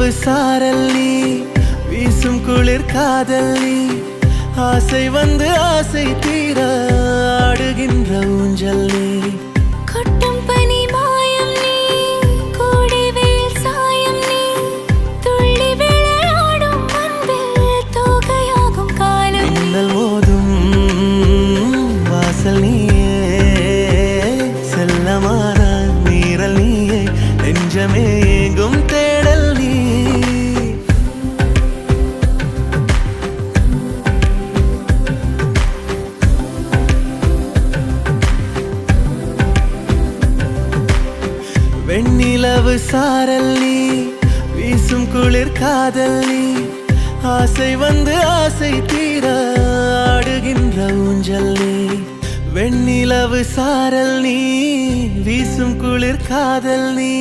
வெண்ணிலவு சாரல் நீ வீசும் குளிர் காதல் நீ ஆசை வந்து ஆசை தீர ஆடுகின்ற ஊஞ்சல் நீ கொட்டும் பனி மாயம் நீ வெண்ணிலவு சாரல் நீ வீசும் குளிர் காதல் நீ ஆசை வந்து ஆசை தீர ஆடுகின்ற ஊஞ்சல் நீ வெண்ணிலவு சாரல் நீ வீசும் குளிர் காதல் நீ.